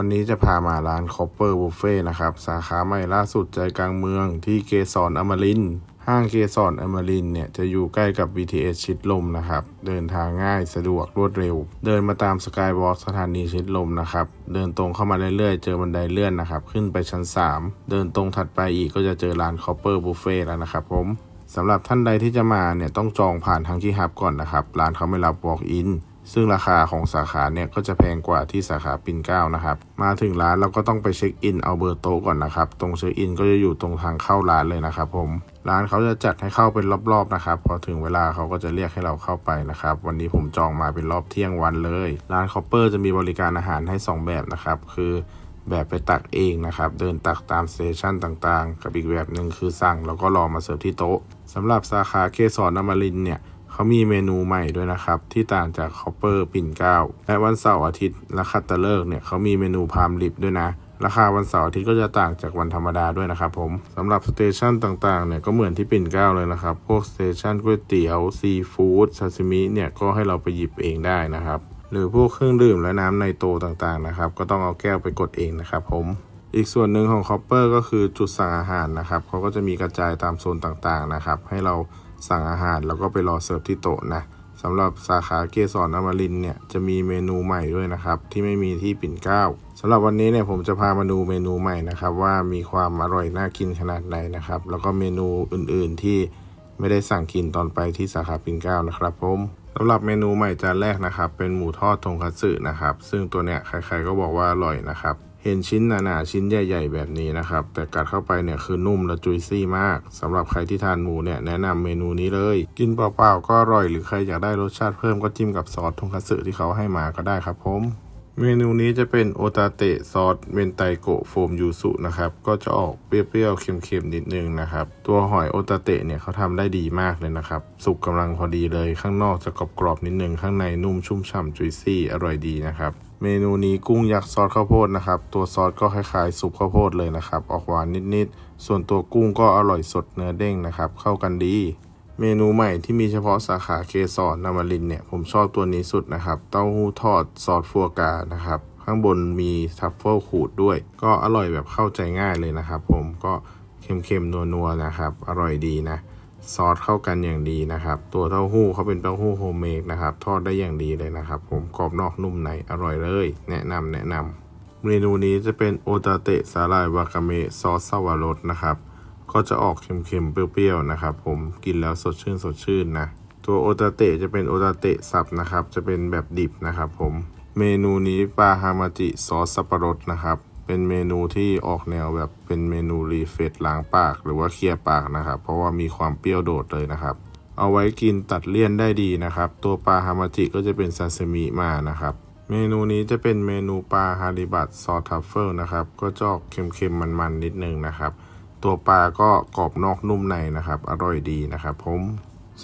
วันนี้จะพามาร้าน Copper Buffet นะครับ สาขาใหม่ล่าสุดใจกลางเมืองที่เกสรอมรินห้างเกสรอมรินเนี่ยจะอยู่ใกล้กับ BTS ชิดลมนะครับ เดินทางง่ายสะดวกรวดเร็ว เดินมาตามสกายวอล์กสถานีชิดลมนะครับ เดินตรงเข้ามาเรื่อยๆ เจอบันไดเลื่อนนะครับ ขึ้นไปชั้น 3 เดินตรงถัดไปอีกก็จะเจอร้าน Copper Buffet แล้วนะครับผมสำหรับท่านใดที่จะมาเนี่ยต้องจองผ่านทางที่ฮับก่อนนะครับ ร้านเขาไม่รับ walk in ซึ่งราคาของสาขาเนี่ยก็จะแพงกว่าที่สาขาปิ่นเกล้านะครับ มาถึงร้านเราก็ต้องไปเช็คอินเอาเบอร์โต๊ะก่อนนะครับ ตรงเช็คอินก็จะอยู่ตรงทางเข้าร้านเลยนะครับผม ร้านเขาจะจัดให้เข้าเป็นรอบๆนะครับ พอถึงเวลาเขาก็จะเรียกให้เราเข้าไปนะครับ วันนี้ผมจองมาเป็นรอบเที่ยงวันเลย ร้านคอปเปอร์จะมีบริการอาหารให้ 2 แบบนะครับ คือแบบไปตักเองนะครับ เดินตักตามสเตชันต่างๆ กับอีกแบบหนึ่งคือสั่งแล้วก็รอมาเสิร์ฟที่โต๊ะสำหรับสาขาเกสรนมรินเนี่ย เขามีเมนูใหม่ด้วยนะครับ ที่ต่างจากคอปเปอร์ปิ่นเกล้าและวันเสาร์อาทิตย์และคัตเตอร์เลิกเนี่ยเขามีเมนูพามลิปด้วยนะ ราคาวันเสาร์อาทิตย์ก็จะต่างจากวันธรรมดาด้วยนะครับผมสำหรับสเตชันต่างๆเนี่ยก็เหมือนที่ปิ่นเกล้าเลยนะครับ พวกสเตชันก๋วยเตี๋ยวซีฟู้ดซาซิมิเนี่ยก็ให้เราไปหยิบเองได้นะครับหรือพวกเครื่องดื่มและน้ำในโตต่างๆนะครับ ก็ต้องเอาแก้วไปกดเองนะครับผม อีกส่วนหนึ่งของคอปเปอร์ก็คือจุดสั่งอาหารนะครับเขาก็จะมีกระจายตามโซนต่างๆนะครับ ให้เราสั่งอาหารแล้วก็ไปรอเสิร์ฟที่โต๊ะนะสำหรับสาขาเกสรอมรินเนี่ยจะมีเมนูใหม่ด้วยนะครับ ที่ไม่มีที่ปิ่นเกล้าสำหรับวันนี้เนี่ยผมจะพามาดูเมนูใหม่นะครับ ว่ามีความอร่อยน่ากินขนาดไหนนะครับ แล้วก็เมนูอื่นๆที่ไม่ได้สั่งกินตอนไปที่สาขาปิ่นเกล้านะครับผมสำหรับเมนูใหม่จานแรกนะครับ เป็นหมูทอดทงคัตสึนะครับ ซึ่งตัวเนี้ยใครๆก็บอกว่าอร่อยนะครับ เห็นชิ้นหนาๆชิ้นใหญ่ๆแบบนี้นะครับ แต่กัดเข้าไปเนี่ยคือนุ่มและจุยซี่มากสำหรับใครที่ทานหมูเนี่ยแนะนำเมนูนี้เลย กินเปล่าๆก็อร่อยหรือใครอยากได้รสชาติเพิ่มก็จิ้มกับซอสทงคัตสึที่เขาให้มาก็ได้ครับผม เมนูนี้จะเป็นโอตาเตะซอสเมนไตโกะโฟมยูสุนะครับ ก็จะออกเปรี้ยวๆ เค็มๆ นิดนึงนะครับ ตัวหอยโอตาเตะเนี่ยเขาทำได้ดีมากเลยนะครับ สุกกำลังพอดีเลย ข้างนอกจะกรอบๆ นิดนึง ข้างในนุ่มชุ่มฉ่ำจุยซี่อร่อยดีนะครับ เมนูนี้กุ้งยักษ์ซอสข้าวโพดนะครับ ตัวซอสก็คล้ายๆ ซุปข้าวโพดเลยนะครับ ออกหวานนิดๆ ส่วนตัวกุ้งก็อร่อยสดเนื้อเด้งนะครับ เข้ากันดี เมนูใหม่ที่มีเฉพาะสาขาเกสรนามรินเนี่ย ผมชอบตัวนี้สุดนะครับ เต้าหู้ทอดซอสฟัวกรานะครับ ข้างบนมีทัฟเฟิลขูดด้วย ก็อร่อยแบบเข้าใจง่ายเลยนะครับผมก็เค็มๆนัวๆนะครับ อร่อยดีนะซอสเข้ากันอย่างดีนะครับ ตัวเต้าหู้เขาเป็นเต้าหู้โฮมเมดนะครับ ทอดได้อย่างดีเลยนะครับ ผมกรอบนอกนุ่มในอร่อยเลย แนะนำแนะนำเมนูนี้จะเป็นโอตาเตะสาหร่ายวากาเมะซอสซาวารสนะครับ ก็จะออกเค็มๆ เปรี้ยวๆ นะครับผมกินแล้วสดชื่นสดชื่นนะ ตัวโอตาเตะจะเป็นโอตาเตะสับนะครับ จะเป็นแบบดิบนะครับผม เมนูนี้ปลาฮามาจิซอสสับปะรดนะครับ เป็นเมนูที่ออกแนวแบบเป็นเมนูรีเฟรชล้างปาก หรือว่าเคลียร์ปากนะครับ เพราะว่ามีความเปรี้ยวโดดเลยนะครับ เอาไว้กินตัดเลี่ยนได้ดีนะครับ ตัวปลาฮามาจิก็จะเป็นซาซิมิมานะครับเมนูนี้จะเป็นเมนูปลาฮาริบัตซอสทัฟเฟิลนะครับ ก็จะออกเค็มๆมันๆนิดนึงนะครับ ตัวปลาก็กรอบนอกนุ่มในนะครับ อร่อยดีนะครับผม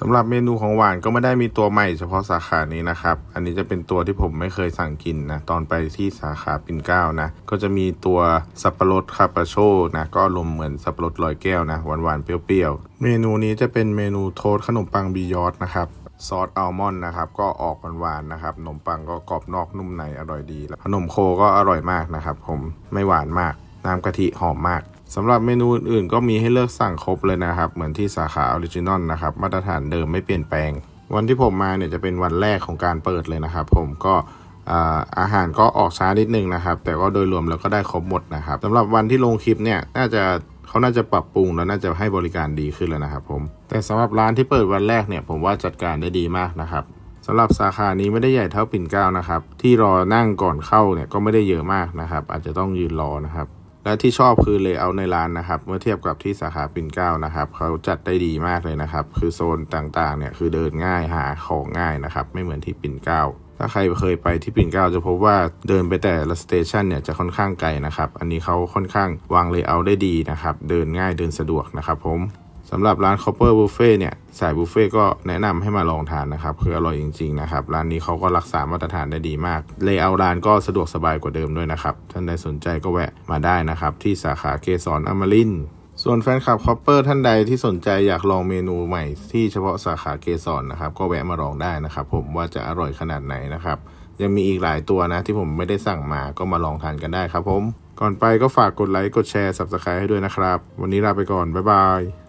สำหรับเมนูของหวานก็ไม่ได้มีตัวใหม่เฉพาะสาขานี้นะครับ อันนี้จะเป็นตัวที่ผมไม่เคยสั่งกินนะ ตอนไปที่สาขาปิ่นเก้านะ ก็จะมีตัวสับปะรดคาปาโชนะ ก็ลมเหมือนสับปะรดลอยแก้วนะ หวานๆ เปรี้ยวๆ เมนูนี้จะเป็นเมนูโทสขนมปังบียอดนะครับซอสอัลมอนด์นะครับ ก็ออกหวานๆนะครับขนมปังก็กรอบนอกนุ่มในอร่อยดี ขนมโคก็อร่อยมากนะครับ ผมไม่หวานมาก น้ำกะทิหอมมาก สำหรับเมนูอื่นๆ ก็มีให้เลือกสั่งครบเลยนะครับ เหมือนที่สาขาออริจินอลนะครับ มาตรฐานเดิมไม่เปลี่ยนแปลง วันที่ผมมาเนี่ยจะเป็นวันแรกของการเปิดเลยนะครับ ผมก็อาหารก็ออกช้านิดนึงนะครับ แต่ก็โดยรวมแล้วก็ได้ครบหมดนะครับสำหรับวันที่ลงคลิปเนี่ยน่าจะเขาน่าจะปรับปรุงแล้วน่าจะให้บริการดีขึ้นแล้วนะครับผม แต่สำหรับร้านที่เปิดวันแรกเนี่ยผมว่าจัดการได้ดีมากนะครับสำหรับสาขานี้ไม่ได้ใหญ่เท่าปิ่นเกล้านะครับ ที่รอนั่งก่อนเข้าเนี่ยก็ไม่ได้เยอะมากนะครับ อาจจะต้องยืนรอนะครับ และที่ชอบคือเลเยอร์ในร้านนะครับ เมื่อเทียบกับที่สาขาปิ่นเกล้านะครับ เขาจัดได้ดีมากเลยนะครับ คือโซนต่างๆเนี่ยคือเดินง่ายหาของง่ายนะครับ ไม่เหมือนที่ปิ่นเกล้าถ้าใครเคยไปที่ปิ่นเกล้าจะพบว่าเดินไปแต่ละสเตชันเนี่ยจะค่อนข้างไกลนะครับ อันนี้เขาค่อนข้างวางเลเยอร์ได้ดีนะครับ เดินง่ายเดินสะดวกนะครับผม สำหรับร้าน Copper Buffet เนี่ยสายบุฟเฟ่ก็แนะนำให้มาลองทานนะครับคืออร่อยจริงๆนะครับร้านนี้เขาก็รักษามาตรฐานได้ดีมากเลเยอร์ร้านก็สะดวกสบายกว่าเดิมด้วยนะครับท่านใดสนใจก็แวะมาได้นะครับที่สาขาเกสรอมรินส่วนแฟนคลับคอปเปอร์ท่านใดที่สนใจอยากลองเมนูใหม่ที่เฉพาะสาขาเกสรนนะครับ ก็แวะมาลองได้นะครับ ผมว่าจะอร่อยขนาดไหนนะครับ ยังมีอีกหลายตัวนะที่ผมไม่ได้สั่งมาก็มาลองทานกันได้ครับผม ก่อนไปก็ฝากกดไลค์กดแชร์ subscribe ให้ด้วยนะครับ วันนี้ลาไปก่อน บ๊ายบาย